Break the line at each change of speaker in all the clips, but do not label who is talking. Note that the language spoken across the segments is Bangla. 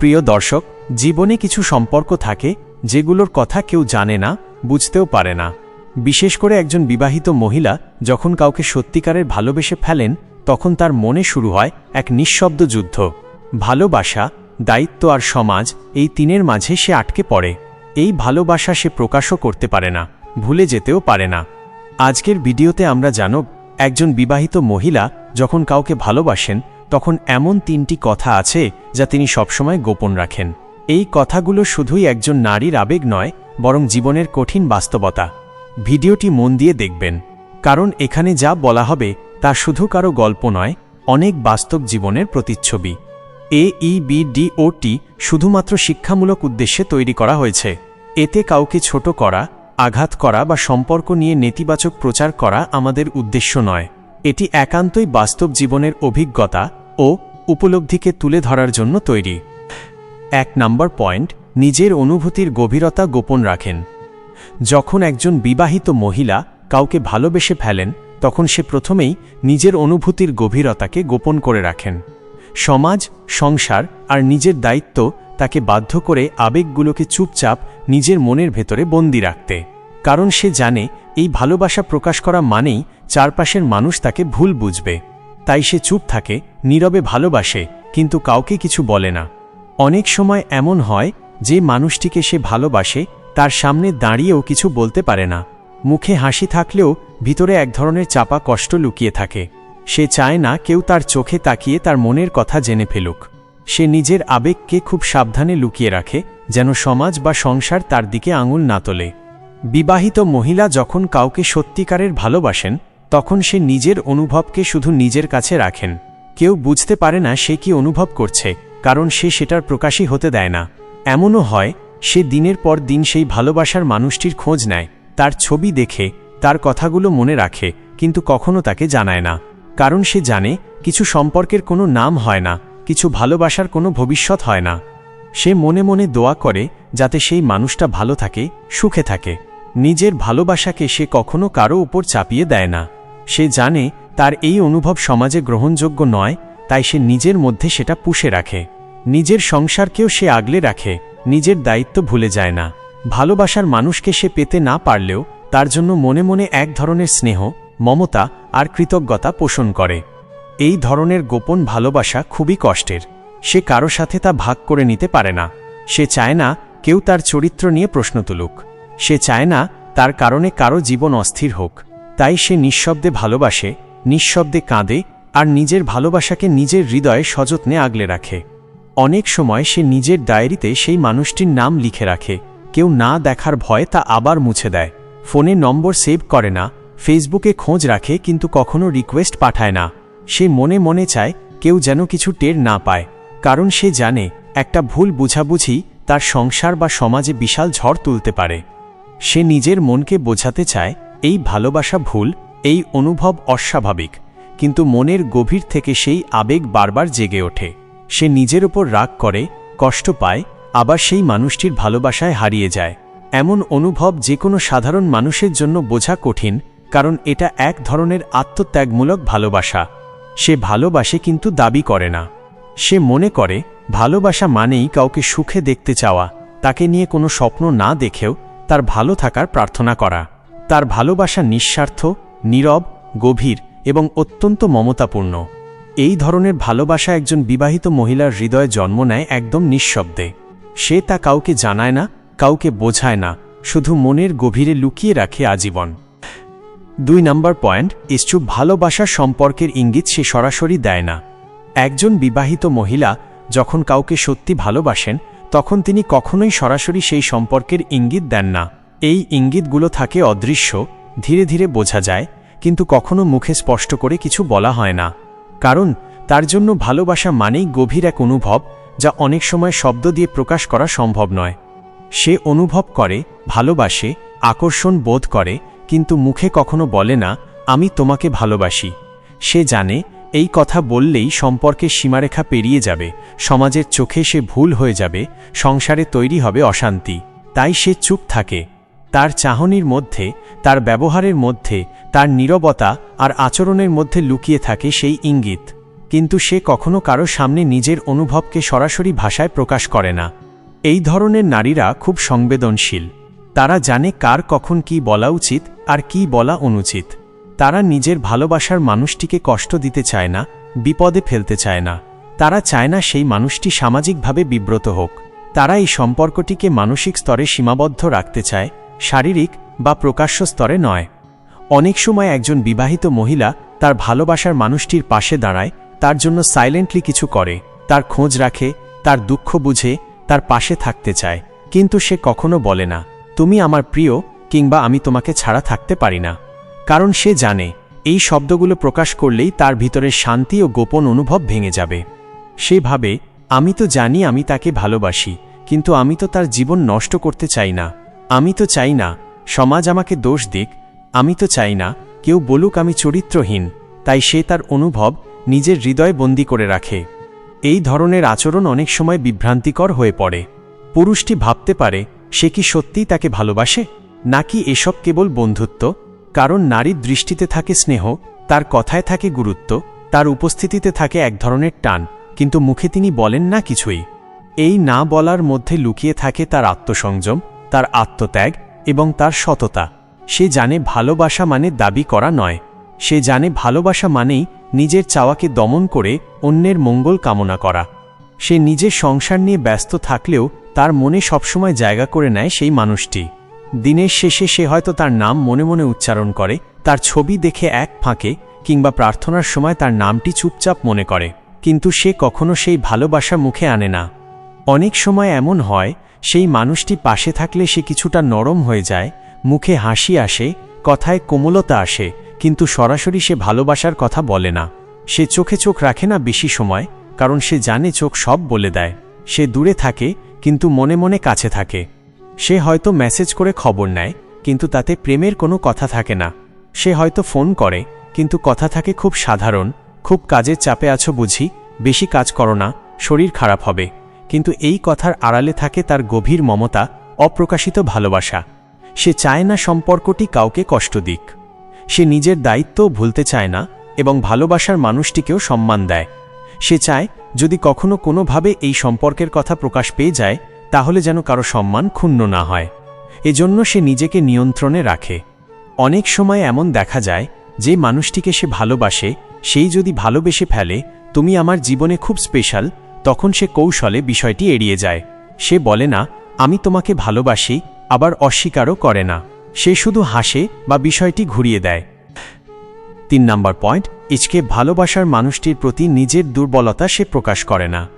প্রিয় দর্শক, জীবনে কিছু সম্পর্ক থাকে যেগুলোর কথা কেউ জানে না, বুঝতেও পারে না। বিশেষ করে একজন বিবাহিত মহিলা যখন কাউকে সত্যিকারের ভালোবেসে ফেলেন, তখন তার মনে শুরু হয় এক নিঃশব্দ যুদ্ধ। ভালোবাসা, দায়িত্ব আর সমাজ এই তিনের মাঝে সে আটকে পড়ে। এই ভালোবাসা সে প্রকাশও করতে পারে না, ভুলে যেতেও পারে না। আজকের ভিডিওতে আমরা জানব, একজন বিবাহিত মহিলা যখন কাউকে ভালোবাসেন তখন এমন তিনটি কথা আছে যা তিনি সবসময় গোপন রাখেন। এই কথাগুলো শুধুই একজন নারীর আবেগ নয়, বরং জীবনের কঠিন বাস্তবতা। ভিডিওটি মন দিয়ে দেখবেন, কারণ এখানে যা বলা হবে তা শুধু কারও গল্প নয়, অনেক বাস্তব জীবনের প্রতিচ্ছবি। এ ই বি ডি ও টি শুধুমাত্র শিক্ষামূলক উদ্দেশ্যে তৈরি করা হয়েছে। এতে কাউকে ছোট করা, আঘাত করা বা সম্পর্ক নিয়ে নেতিবাচক প্রচার করা আমাদের উদ্দেশ্য নয়। এটি একান্তই বাস্তব জীবনের অভিজ্ঞতা ও উপলব্ধিকে তুলে ধরার জন্য তৈরি। এক নম্বর পয়েন্ট, নিজের অনুভূতির গভীরতা গোপন রাখেন। যখন একজন বিবাহিত মহিলা কাউকে ভালোবেসে ফেলেন, তখন সে প্রথমেই নিজের অনুভূতির গভীরতাকে গোপন করে রাখেন। সমাজ, সংসার আর নিজের দায়িত্ব তাকে বাধ্য করে আবেগগুলোকে চুপচাপ নিজের মনের ভেতরে বন্দি রাখতে। কারণ সে জানে, এই ভালোবাসা প্রকাশ করা মানেই চারপাশের মানুষ তাকে ভুল বুঝবে। তাই সে চুপ থাকে, নীরবে ভালোবাসে, কিন্তু কাউকে কিছু বলে না। অনেক সময় এমন হয়, যে মানুষটিকে সে ভালোবাসে, তার সামনে দাঁড়িয়েও কিছু বলতে পারে না। মুখে হাসি থাকলেও ভিতরে এক ধরনের চাপা কষ্ট লুকিয়ে থাকে। সে চায় না কেউ তার চোখে তাকিয়ে তার মনের কথা জেনে ফেলুক। সে নিজের আবেগকে খুব সাবধানে লুকিয়ে রাখে, যেন সমাজ বা সংসার তার দিকে আঙুল না তোলে। বিবাহিত মহিলা যখন কাউকে সত্যিকারের ভালোবাসেন তখন সে নিজের অনুভবকে শুধু নিজের কাছে রাখেন। কেউ বুঝতে পারে না সে কি অনুভব করছে, কারণ সে সেটার প্রকাশই হতে দেয় না। এমনও হয়, সে দিনের পর দিন সেই ভালোবাসার মানুষটির খোঁজ নেয়, তার ছবি দেখে, তার কথাগুলো মনে রাখে, কিন্তু কখনো তাকে জানায় না। কারণ সে জানে, কিছু সম্পর্কের কোনো নাম হয় না, কিছু ভালোবাসার কোনো ভবিষ্যৎ হয় না। সে মনে মনে দোয়া করে, যাতে সেই মানুষটা ভালো থাকে, সুখে থাকে। নিজের ভালোবাসাকে সে কখনো কারও উপর চাপিয়ে দেয় না। সে জানে তার এই অনুভব সমাজে গ্রহণযোগ্য নয়, তাই সে নিজের মধ্যে সেটা পুষে রাখে। নিজের সংসারকেও সে আগলে রাখে, নিজের দায়িত্ব ভুলে যায় না। ভালোবাসার মানুষকে সে পেতে না পারলেও তার জন্য মনে মনে এক ধরনের স্নেহ, মমতা আর কৃতজ্ঞতা পোষণ করে। এই ধরনের গোপন ভালোবাসা খুবই কষ্টের। সে কারও সাথে তা ভাগ করে নিতে পারে না। সে চায় না কেউ তার চরিত্র নিয়ে প্রশ্ন তুলুক। সে চায় না তার কারণে কারও জীবন অস্থির হোক। তাই সে নিঃশব্দে ভালোবাসে, নিঃশব্দে কাঁদে আর নিজের ভালোবাসাকে নিজের হৃদয়ে সযত্নে আগলে রাখে। অনেক সময় সে নিজের ডায়েরিতে সেই মানুষটির নাম লিখে রাখে। কেউ না দেখার ভয় তা আবার মুছে দেয়। ফোনে নম্বর সেভ করে না, ফেসবুকে খোঁজ রাখে কিন্তু কখনো রিকোয়েস্ট পাঠায় না। সে মনে মনে চায় কেউ যেন কিছু টের না পায়, কারণ সে জানে একটা ভুল বুঝাবুঝি তার সংসার বা সমাজে বিশাল ঝড় তুলতে পারে। সে নিজের মনকে বোঝাতে চায় এই ভালোবাসা ভুল, এই অনুভব অস্বাভাবিক, কিন্তু মনের গভীর থেকে সেই আবেগ বারবার জেগে ওঠে। সে নিজের ওপর রাগ করে, কষ্ট পায়, আবার সেই মানুষটির ভালোবাসায় হারিয়ে যায়। এমন অনুভব যে কোনো সাধারণ মানুষের জন্য বোঝা কঠিন, কারণ এটা এক ধরনের আত্মত্যাগমূলক ভালোবাসা। সে ভালোবাসে কিন্তু দাবি করে না। সে মনে করে, ভালোবাসা মানেই কাউকে সুখে দেখতে চাওয়া, তাকে নিয়ে কোনো স্বপ্ন না দেখেও তার ভালো থাকার প্রার্থনা করা। তার ভালোবাসা নিঃস্বার্থ, নীরব, গভীর এবং অত্যন্ত মমতাপূর্ণ। এই ধরনের ভালোবাসা একজন বিবাহিত মহিলার হৃদয়ে জন্ম নেয় একদম নিঃশব্দে। সে তা কাউকে জানায় না, কাউকে বোঝায় না, শুধু মনের গভীরে লুকিয়ে রাখে আজীবন। দুই নম্বর পয়েন্ট ইস্যু ভালোবাসা সম্পর্কের ইঙ্গিত সে সরাসরি দেয় না। একজন বিবাহিত মহিলা যখন কাউকে সত্যি ভালোবাসেন, তখন তিনি কখনোই সরাসরি সেই সম্পর্কের ইঙ্গিত দেন না। এই ইঙ্গিতগুলো থাকে অদৃশ্য, ধীরে ধীরে বোঝা যায়, কিন্তু কখনো মুখে স্পষ্ট করে কিছু বলা হয় না। কারণ, তার জন্য ভালোবাসা মানেই গভীর এক অনুভব, যা অনেক সময় শব্দ দিয়ে প্রকাশ করা সম্ভব নয়। সে অনুভব করে, ভালোবাসে, আকর্ষণ বোধ করে, কিন্তু মুখে কখনো বলে না, আমি তোমাকে ভালোবাসি। সে জানে, এই কথা বললেই সম্পর্কের সীমারেখা পেরিয়ে যাবে, সমাজের চোখে সে ভুল হয়ে যাবে, সংসারে তৈরি হবে অশান্তি। তাই সে চুপ থাকে। তার চাহনির মধ্যে, তার ব্যবহারের মধ্যে, তার নীরবতা আর আচরণের মধ্যে লুকিয়ে থাকে সেই ইঙ্গিত। কিন্তু সে কখনো কারও সামনে নিজের অনুভবকে সরাসরি ভাষায় প্রকাশ করে না। এই ধরনের নারীরা খুব সংবেদনশীল। তারা জানে কার কখন কি বলা উচিত আর কি বলা অনুচিত। তারা নিজের ভালোবাসার মানুষটিকে কষ্ট দিতে চায় না, বিপদে ফেলতে চায় না। তারা চায় না সেই মানুষটি সামাজিকভাবে বিব্রত হোক। তারা এই সম্পর্কটিকে মানসিক স্তরে সীমাবদ্ধ রাখতে চায় শারীরিক বা প্রকাশ্য স্তরে নয়। অনেক সময় একজন বিবাহিত মহিলা তার ভালোবাসার মানুষটির পাশে দাঁড়ায়, তার জন্য সাইলেন্টলি কিছু করে, তার খোঁজ রাখে, তার দুঃখ বুঝে, তার পাশে থাকতে চায়। কিন্তু সে কখনো বলে না, তুমি আমার প্রিয় কিংবা আমি তোমাকে ছাড়া থাকতে পারি না। কারণ সে জানে, এই শব্দগুলো প্রকাশ করলেই তার ভিতরে শান্তি ও গোপন অনুভব ভেঙে যাবে। সে ভাবে, আমি তো জানি আমি তাকে ভালোবাসি, কিন্তু আমি তো তার জীবন নষ্ট করতে চাই না। আমি তো চাই না, সমাজ আমাকে দোষ দিক, আমি তো চাই না, কেউ বলুক আমি চরিত্রহীন, তাই সে তার অনুভব নিজের হৃদয় বন্দি করে রাখে। এই ধরনের আচরণ অনেক সময় বিভ্রান্তিকর হয়ে পড়ে। পুরুষটি ভাবতে পারে, সে কি সত্যিই তাকে ভালোবাসে? নাকি এসব কেবল বন্ধুত্ব? কারণ নারীর দৃষ্টিতে থাকে স্নেহ, তার কথায় থাকে গুরুত্ব, তার উপস্থিতিতে থাকে এক ধরনের টান, কিন্তু মুখে তিনি বলেন না কিছুই। এই না বলার মধ্যে লুকিয়ে থাকে তার আত্মসংযম তার আত্মত্যাগ এবং তার সততা। সে জানে ভালোবাসা মানে দাবি করা নয়। সে জানে ভালোবাসা মানেই নিজের চাওয়াকে দমন করে অন্যের মঙ্গল কামনা করা। সে নিজের সংসার নিয়ে ব্যস্ত থাকলেও তার মনে সবসময় জায়গা করে নেয় সেই মানুষটি। দিনের শেষে সে হয়তো তার নাম মনে মনে উচ্চারণ করে, তার ছবি দেখে এক ফাঁকে কিংবা প্রার্থনার সময় তার নামটি চুপচাপ মনে করে। কিন্তু সে কখনো সেই ভালোবাসা মুখে আনে না। অনেক সময় এমন হয় সেই মানুষটি পাশে থাকলে সে কিছুটা নরম হয়ে যায়, মুখে হাসি আসে, কথায় কোমলতা আসে, কিন্তু সরাসরি সে ভালোবাসার কথা বলে না। সে চোখে চোখ রাখে না বেশি সময়, কারণ সে জানে চোখ সব বলে দেয়। সে দূরে থাকে, কিন্তু মনে মনে কাছে থাকে। সে হয়তো মেসেজ করে খবর নেয়, কিন্তু তাতে প্রেমের কোনো কথা থাকে না। সে হয়তো ফোন করে, কিন্তু কথা থাকে খুব সাধারণ, খুব কাজের চাপে আছো বুঝি, বেশি কাজ করো না, শরীর খারাপ হবে। কিন্তু এই কথার আড়ালে থাকে তার গভীর মমতা, অপ্রকাশিত ভালোবাসা। সে চায় না সম্পর্কটি কাউকে কষ্ট দিক। সে নিজের দায়িত্বও ভুলতে চায় না এবং ভালোবাসার মানুষটিকেও সম্মান দেয়। সে চায়, যদি কখনো কোনোভাবে এই সম্পর্কের কথা প্রকাশ পেয়ে যায়, তাহলে যেন কারও সম্মান ক্ষুণ্ণ না হয়। এজন্য সে নিজেকে নিয়ন্ত্রণে রাখে। অনেক সময় এমন দেখা যায়, যে মানুষটিকে সে ভালোবাসে, সেই যদি ভালোবেসে ফেলে, তুমি আমার জীবনে খুব স্পেশাল তখন সে কৌশলে বিষয়টি এড়িয়ে যায়। সে বলে, না, আমি তোমাকে ভালোবাসি, আবার অস্বীকারও করে না। সে শুধু হাসে বা বিষয়টি ঘুরিয়ে দেয়। তিন নম্বর পয়েন্ট, ইচকে ভালোবাসার মানুষটির প্রতি নিজের দুর্বলতা সে প্রকাশ করে না।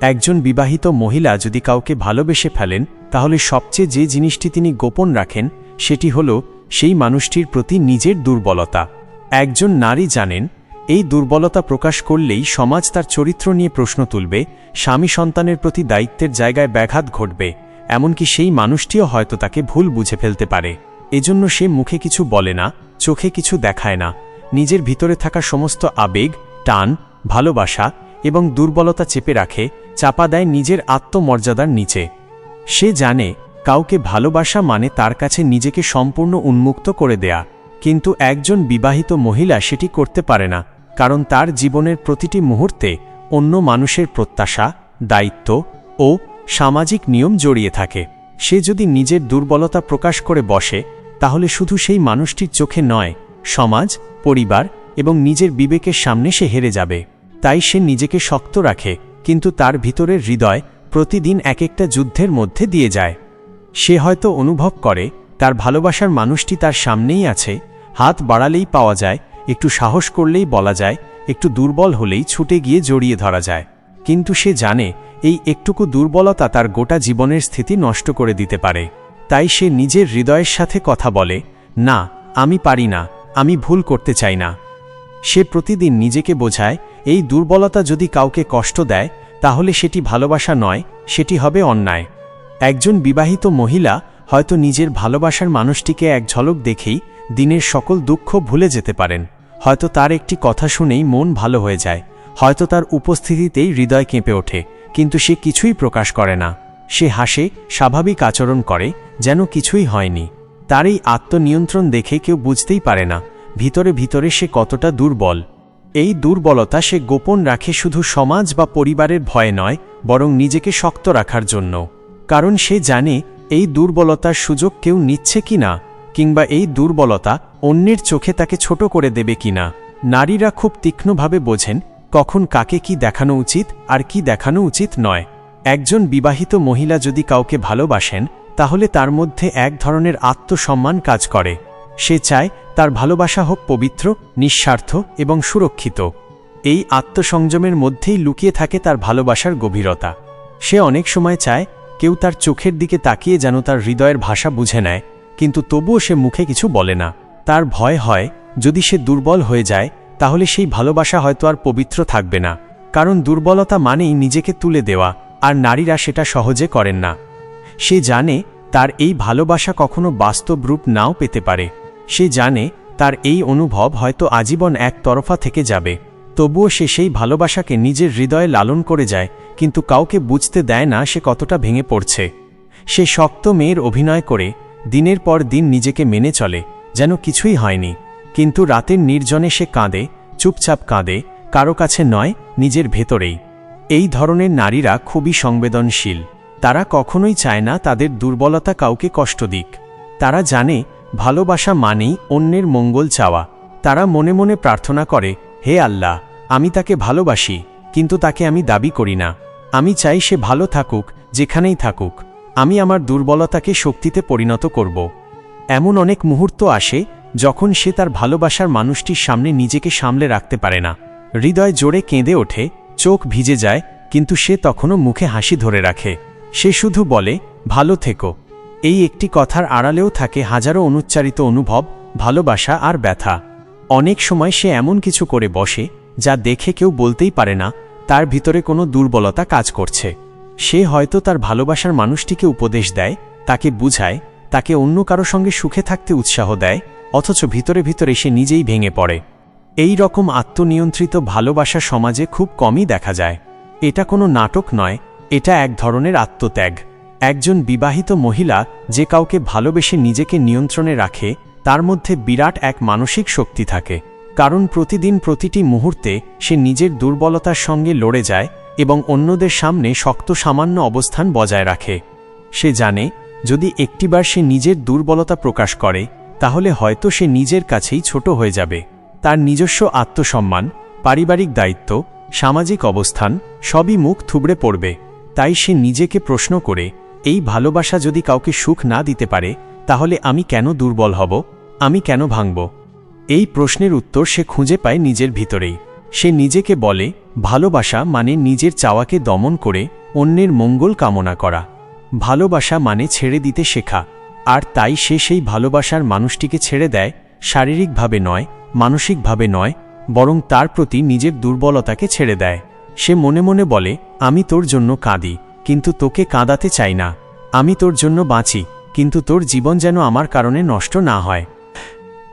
একজন বিবাহিত মহিলা যদি কাউকে ভালোবেসে ফেলেন, তাহলে সবচেয়ে যে জিনিসটি তিনি গোপন রাখেন, সেটি হল সেই মানুষটির প্রতি নিজের দুর্বলতা। একজন নারী জানেন এই দুর্বলতা প্রকাশ করলেই সমাজ তার চরিত্র নিয়ে প্রশ্ন তুলবে, স্বামী সন্তানের প্রতি দায়িত্বের জায়গায় ব্যাঘাত ঘটবে, এমনকি সেই মানুষটিও হয়তো তাকে ভুল বুঝে ফেলতে পারে। এজন্য সে মুখে কিছু বলে না, চোখে কিছু দেখায় না। নিজের ভিতরে থাকা সমস্ত আবেগ, টান, ভালোবাসা এবং দুর্বলতা চেপে রাখে, চাপা দেয় নিজের আত্মমর্যাদার নিচে। সে জানে, কাউকে ভালোবাসা মানে তার কাছে নিজেকে সম্পূর্ণ উন্মুক্ত করে দেয়া, কিন্তু একজন বিবাহিত মহিলা সেটি করতে পারে না। কারণ তার জীবনের প্রতিটি মুহূর্তে অন্য মানুষের প্রত্যাশা, দায়িত্ব ও সামাজিক নিয়ম জড়িয়ে থাকে। সে যদি নিজের দুর্বলতা প্রকাশ করে বসে, তাহলে শুধু সেই মানুষটির চোখে নয়, সমাজ, পরিবার এবং নিজের বিবেকের সামনে সে হেরে যাবে। তাই সে নিজেকে শক্ত রাখে, কিন্তু তার ভিতরের হৃদয় প্রতিদিন এক একটা যুদ্ধের মধ্যে দিয়ে যায়। সে হয়তো অনুভব করে, তার ভালোবাসার মানুষটি তার সামনেই আছে, হাত বাড়ালেই পাওয়া যায় একটু সাহস করলেই বলা যায়, একটু দুর্বল হলেই ছুটে গিয়ে জড়িয়ে ধরা যায়। কিন্তু সে জানে, এই একটুকু দুর্বলতা তার গোটা জীবনের স্থিতি নষ্ট করে দিতে পারে। তাই সে নিজের হৃদয়ের সাথে কথা বলে, না, আমি পারি না, আমি ভুল করতে চাই না। সে প্রতিদিন নিজেকে বোঝায়, এই দুর্বলতা যদি কাউকে কষ্ট দেয়, তাহলে সেটি ভালোবাসা নয়, সেটি হবে অন্যায়। একজন বিবাহিত মহিলা হয়তো নিজের ভালোবাসার মানুষটিকে এক ঝলক দেখেই দিনের সকল দুঃখ ভুলে যেতে পারেন। হয়তো তার একটি কথা শুনেই মন ভালো হয়ে যায়। হয়তো তার উপস্থিতিতেই হৃদয় কেঁপে ওঠে, কিন্তু সে কিছুই প্রকাশ করে না। সে হাসে, স্বাভাবিক আচরণ করে, যেন কিছুই হয়নি। তার এই আত্মনিয়ন্ত্রণ দেখে কেউ বুঝতেই পারে না, ভিতরে ভিতরে সে কতটা দুর্বল। এই দুর্বলতা সে গোপন রাখে শুধু সমাজ বা পরিবারের ভয়ে নয়, বরং নিজেকে শক্ত রাখার জন্য। কারণ সে জানে, এই দুর্বলতার সুযোগ কেউ নিচ্ছে কি না। কিংবা এই দুর্বলতা অন্যের চোখে তাকে ছোট করে দেবে কিনা? নারীরা খুব তীক্ষ্ণভাবে বোঝেন কখন কাকে কি দেখানো উচিত আর কি দেখানো উচিত নয়। একজন বিবাহিত মহিলা যদি কাউকে ভালোবাসেন, তাহলে তার মধ্যে এক ধরনের আত্মসম্মান কাজ করে। সে চায় তার ভালোবাসা হোক পবিত্র, নিঃস্বার্থ এবং সুরক্ষিত। এই আত্মসংযমের মধ্যেই লুকিয়ে থাকে তার ভালোবাসার গভীরতা। সে অনেক সময় চায় কেউ তার চোখের দিকে তাকিয়ে যেন তার হৃদয়ের ভাষা বুঝে নেয় কিন্তু তবুও সে মুখে কিছু বলে না। তার ভয় হয়, যদি সে দুর্বল হয়ে যায়, তাহলে সেই ভালোবাসা হয়তো আর পবিত্র থাকবে না। কারণ দুর্বলতা মানেই নিজেকে তুলে দেওয়া, আর নারীরা সেটা সহজে করেন না। সে জানে তার এই ভালোবাসা কখনো বাস্তব রূপ নাও পেতে পারে। সে জানে তার এই অনুভব হয়তো আজীবন এক তরফা থেকে যাবে। তবুও সে সেই ভালোবাসাকে নিজের হৃদয়ে লালন করে যায়, কিন্তু কাউকে বুঝতে দেয় না সে কতটা ভেঙে পড়ছে। সে শক্ত মেয়ের অভিনয় করে দিনের পর দিন নিজেকে মেনে চলে, যেন কিছুই হয়নি। কিন্তু রাতের নির্জনে সে কাঁদে, চুপচাপ কাঁদে, কারও কাছে নয়, নিজের ভেতরেই। এই ধরনের নারীরা খুবই সংবেদনশীল। তারা কখনোই চায় না তাদের দুর্বলতা কাউকে কষ্ট দিক। তারা জানে, ভালোবাসা মানেই অন্যের মঙ্গল চাওয়া। তারা মনে মনে প্রার্থনা করে, হে আল্লাহ, আমি তাকে ভালোবাসি, কিন্তু তাকে আমি দাবি করি না। আমি চাই সে ভালো থাকুক, যেখানেই থাকুক। আমি আমার দুর্বলতাকে শক্তিতে পরিণত করব। এমন অনেক মুহূর্ত আসে, যখন সে তার ভালোবাসার মানুষটির সামনে নিজেকে সামলে রাখতে পারে না। হৃদয় জোরে কেঁদে ওঠে, চোখ ভিজে যায়, কিন্তু সে তখনও মুখে হাসি ধরে রাখে। সে শুধু বলে, ভালো থেকো। এই একটি কথার আড়ালেও থাকে হাজারো অনুচ্চারিত অনুভব, ভালোবাসা আর ব্যথা। অনেক সময় সে এমন কিছু করে বসে, যা দেখে কেউ বলতেই পারে না, তার ভিতরে কোনো দুর্বলতা কাজ করছে। সে হয়তো তার ভালোবাসার মানুষটিকে উপদেশ দেয়, তাকে বুঝায়, তাকে অন্য কারও সঙ্গে সুখে থাকতে উৎসাহ দেয়, অথচ ভিতরে ভিতরে সে নিজেই ভেঙে পড়ে। এই রকম আত্মনিয়ন্ত্রিত ভালোবাসা সমাজে খুব কমই দেখা যায়। এটা কোনো নাটক নয়, এটা এক ধরনের আত্মত্যাগ। একজন বিবাহিত মহিলা যে কাউকে ভালোবেসে নিজেকে নিয়ন্ত্রণে রাখে, তার মধ্যে বিরাট এক মানসিক শক্তি থাকে। কারণ প্রতিদিন প্রতিটি মুহূর্তে সে নিজের দুর্বলতার সঙ্গে লড়ে যায় এবং অন্যদের সামনে শক্ত সামান্য অবস্থান বজায় রাখে। সে জানে, যদি একটিবার সে নিজের দুর্বলতা প্রকাশ করে, তাহলে হয়তো সে নিজের কাছেই ছোট হয়ে যাবে। তার নিজস্ব আত্মসম্মান, পারিবারিক দায়িত্ব, সামাজিক অবস্থান, সবই মুখ থুবড়ে পড়বে। তাই সে নিজেকে প্রশ্ন করে, এই ভালোবাসা যদি কাউকে সুখ না দিতে পারে, তাহলে আমি কেন দুর্বল হব? আমি কেন ভাঙব? এই প্রশ্নের উত্তর সে খুঁজে পায় নিজের ভিতরেই। সে নিজেকে বলে, ভালোবাসা মানে নিজের চাওয়াকে দমন করে অন্যের মঙ্গল কামনা করা। ভালোবাসা মানে ছেড়ে দিতে শেখা। আর তাই সে সেই ভালোবাসার মানুষটিকে ছেড়ে দেয়, শারীরিকভাবে নয়, মানসিকভাবে নয়, বরং তার প্রতি নিজের দুর্বলতাকে ছেড়ে দেয়। সে মনে মনে বলে, আমি তোর জন্য কাঁদি, কিন্তু তোকে কাঁদাতে চাই না। আমি তোর জন্য বাঁচি, কিন্তু তোর জীবন যেন আমার কারণে নষ্ট না হয়।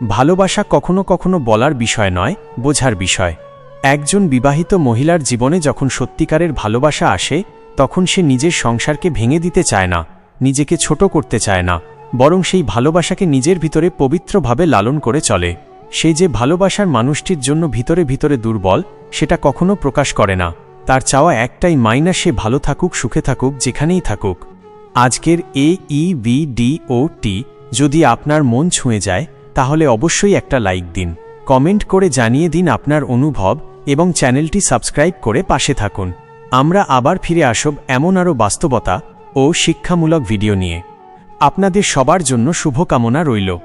ভালোবাসা কখনো কখনো বলার বিষয় নয়, বোঝার বিষয়। একজন বিবাহিত মহিলার জীবনে যখন সত্যিকারের ভালোবাসা আসে, তখন সে নিজের সংসারকে ভেঙে দিতে চায় না, নিজেকে ছোট করতে চায় না, বরং সেই ভালোবাসাকে নিজের ভিতরে পবিত্রভাবে লালন করে চলে। সে যে ভালোবাসার মানুষটির জন্য ভিতরে ভিতরে দুর্বল, সেটা কখনো প্রকাশ করে না। তার চাওয়া একটাই মাইনা সে ভালো থাকুক, সুখে থাকুক, যেখানেই থাকুক। আজকের এ ই বি ডি ও টি যদি আপনার মন ছুঁয়ে যায়, তাহলে অবশ্যই একটা লাইক দিন। কমেন্ট করে জানিয়ে দিন আপনার অনুভব এবং চ্যানেলটি সাবস্ক্রাইব করে পাশে থাকুন। আমরা আবার ফিরে আসব এমন আরও বাস্তবতা ও শিক্ষামূলক ভিডিও নিয়ে। আপনাদের সবার জন্য শুভকামনা রইল।